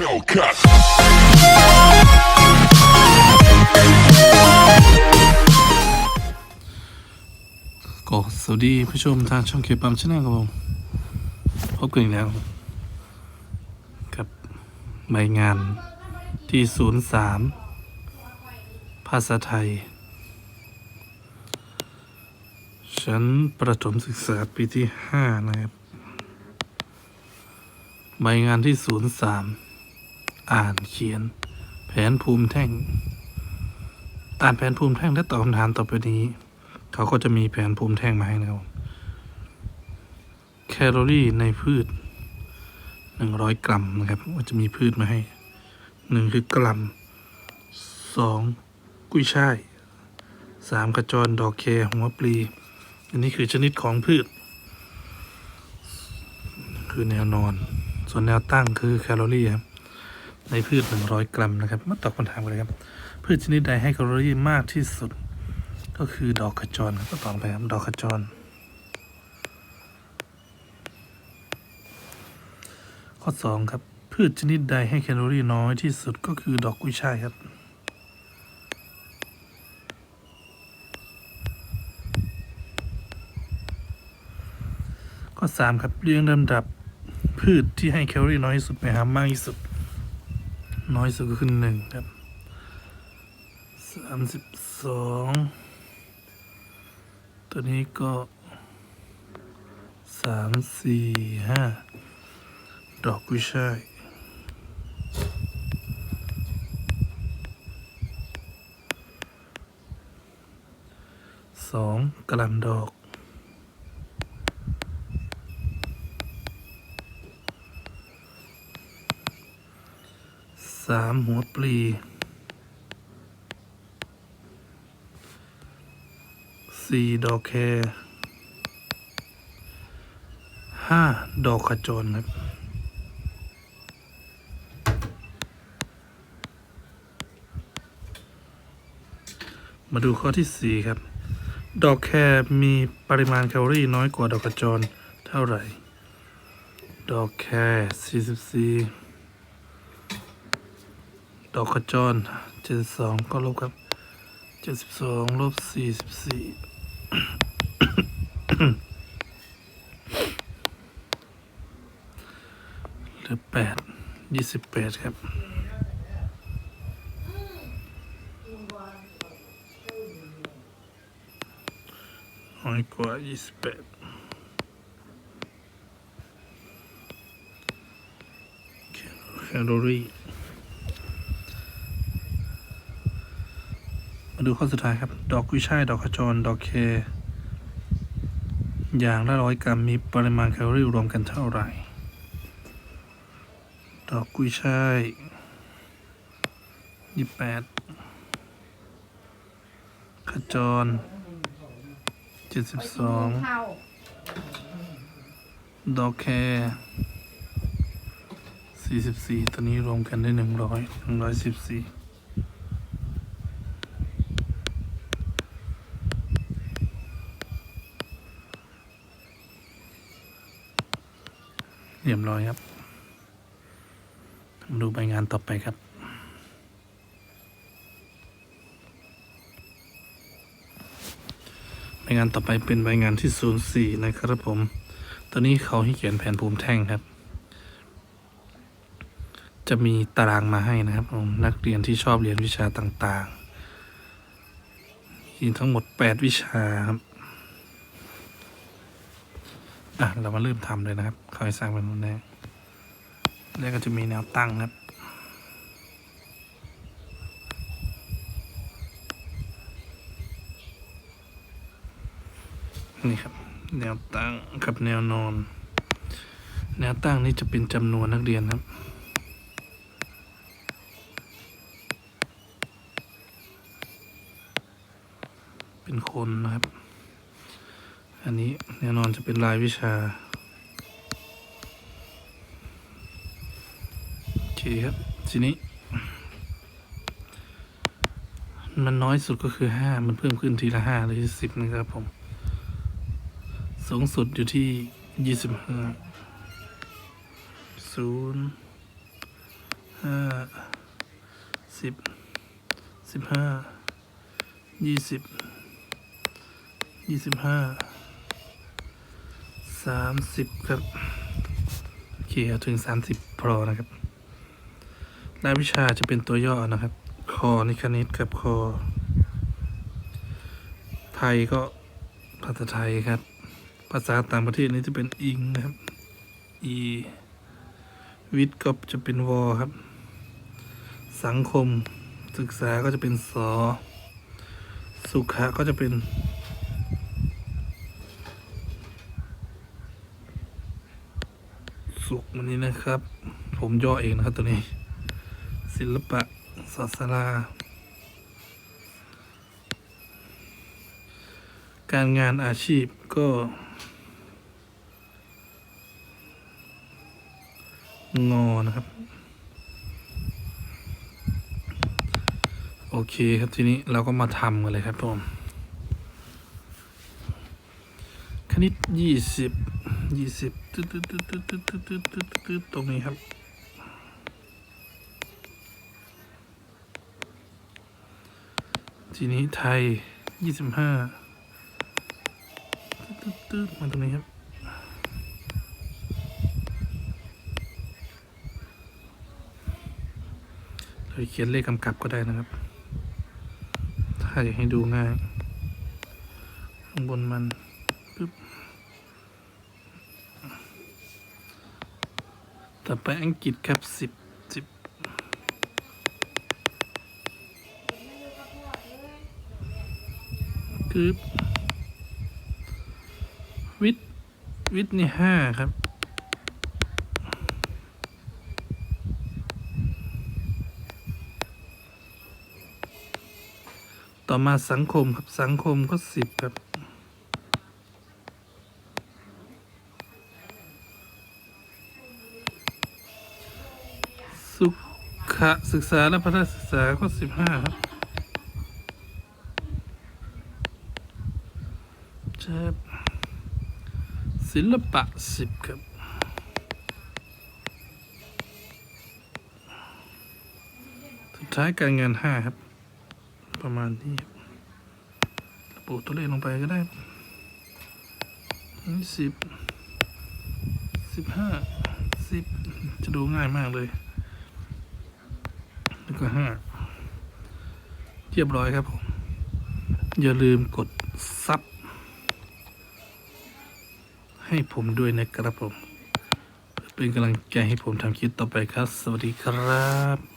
Hellcat. ก็สวัสดีผู้ชมทางช่องเคปัมชแนลครับผมพบกันอีกแล้ว กับใบงานที่ศูนย์สามภาษาไทย ชั้นประถมศึกษาปีที่ห้านะครับ ใบงานที่ศูนย์สาม อ่านเขียน แผนภูมิแท่งอ่านแผนภูมิแท่งและตอบคำถามต่อไปนี้ เขาก็จะมีแผนภูมิแท่งมาให้นะครับแคลอรี่ในพืชหนึ่งร้อยกรัมนะครับว่าจะมีพืชมาให้หนึ่งคือกรัมสองกุ้ยช่ายสามกระจรดอกแคหัวปลี อันนี้คือชนิดของพืช คือแนวนอน ส่วนแนวตั้งคือแคลอรี่ครับ ในพืชหนึ่งร้อยกรัมนะครับมาตอบคำถามกันเลยครับ พืชชนิดใดให้แคลอรี่มากที่สุด ก็คือดอกขจรก็ตอบไปครับดอกขจร ข้อสองครับ พืชชนิดใดให้แคลอรี่น้อยที่สุดก็คือดอกกุ้ยช่ายครับข้อสามครับเรียงลำดับพืชที่ให้แคลอรี่น้อยที่สุดไปหามากที่สุด น้อยสุดก็คือหนึ่งครับสามสิบสองตัวนี้ก็สามสี่ห้าดอกกุยช่ายสองกระหลำดอก สามหัวปลีสี่ดอกแครห้าดอกขจรครับมาดูข้อที่สี่ครับ ดอกแครมีปริมาณแคลอรี่น้อยกว่าดอกขจรเท่าไหร่ ดอกแครสี่สิบสี่ ดอกขจรเจ็ดสองก็ลบครับเจ็ดสิบสองลบสี่สิบสี่เหลือแปดยี่สิบแปดครับน้อยกว่ายี่สิบแปดแคลอรี่ มาดูข้อสุดท้ายครับ ดอกกุ้ยช่าย ดอกขจร ดอกเค อย่างละร้อยกรัมมีปริมาณแคลอรี่รวมกันเท่าไหร่ ดอกกุ้ยช่ายยี่แปดขจรเจ็ดสิบสองดอกแคสี่สิบสี่ตัวนี้รวมกันได้หนึ่งร้อยหนึ่งร้อยสิบสี่ เรียบร้อยครับ ดูใบงานต่อไปครับใบงานต่อไปเป็นใบงานที่ศูนย์สี่นะครับผม ตอนนี้เขาให้เขียนแผนภูมิแท่งครับ จะมีตารางมาให้นะครับผมนักเรียนที่ชอบเรียนวิชาต่างๆมีทั้งหมดแปดวิชาครับ อะเรามาเริ่มทำเลยนะครับเขาให้สร้างเป็นแนวแล้วก็จะมีแนวตั้งครับนี่ครับ แนวตั้งกับแนวนอน แนวตั้งนี่จะเป็นจำนวนนักเรียนครับเป็นคนนะครับ อันนี้แนวนอนจะเป็นรายวิชาโอเคครับทีนี้ มันน้อยสุดก็คือห้ามันเพิ่มขึ้นทีละห้าหรือสิบนะครับผม สูงสุดอยู่ที่ยี่สิบห้าศูนย์ห้าสิบสิบห้ายี่สิบยี่สิบห้า สามสิบครับโอเคเอาถึงสามสิบพอนะครับรายวิชาจะเป็นตัวย่อนะครับ คอนี่คณิตกับคอ ไทยก็ภาษาไทยครับ ภาษาต่างประเทศนี้จะเป็นอิงนะครับ อีวิทย์ก็จะเป็นวอครับ สังคมศึกษาก็จะเป็นสอ สุขะก็จะเป็น สุขวันนี้นะครับ ผมย่อเองนะครับตัวนี้ ศิลปะศาสนา การงานอาชีพก็ งอนะครับ โอเคครับทีนี้เราก็มาทำกันเลยครับผม คณิตยี่สิบ ยี่สิบตึ๊ดตึ๊ดตึ๊ดตึ๊ดตึ๊ดตึ๊ดตึ๊ดตึ๊ดตึ๊ดตรงนี้ครับ ทีนี้ไทยยี่สิบห้าตึ๊ดตึ๊ดมาตรงนี้ครับเราเขียนเลขกำกับก็ได้นะครับ ถ้าอยากให้ดูง่าย ข้างบนมันปึ๊บ ต่อไปอังกฤษครับสิบสิบกึบวิทวิทนี่ห้าครับ ต่อมาสังคมครับสังคมก็สิบครับ ขศึกษาและพัฒนาศึกษาก็สิบห้าครับจบศิลปะสิบครับสุดท้ายการงานห้าครับ ประมาณนี้ระบุตัวเลขลงไปก็ได้สิบสิบห้าสิบจะดูง่ายมากเลย แล้วก็ห้าเรียบร้อยครับผม อย่าลืมกดซับให้ผมด้วยนะครับผม เป็นกำลังใจให้ผมทำคลิปต่อไปครับ สวัสดีครับ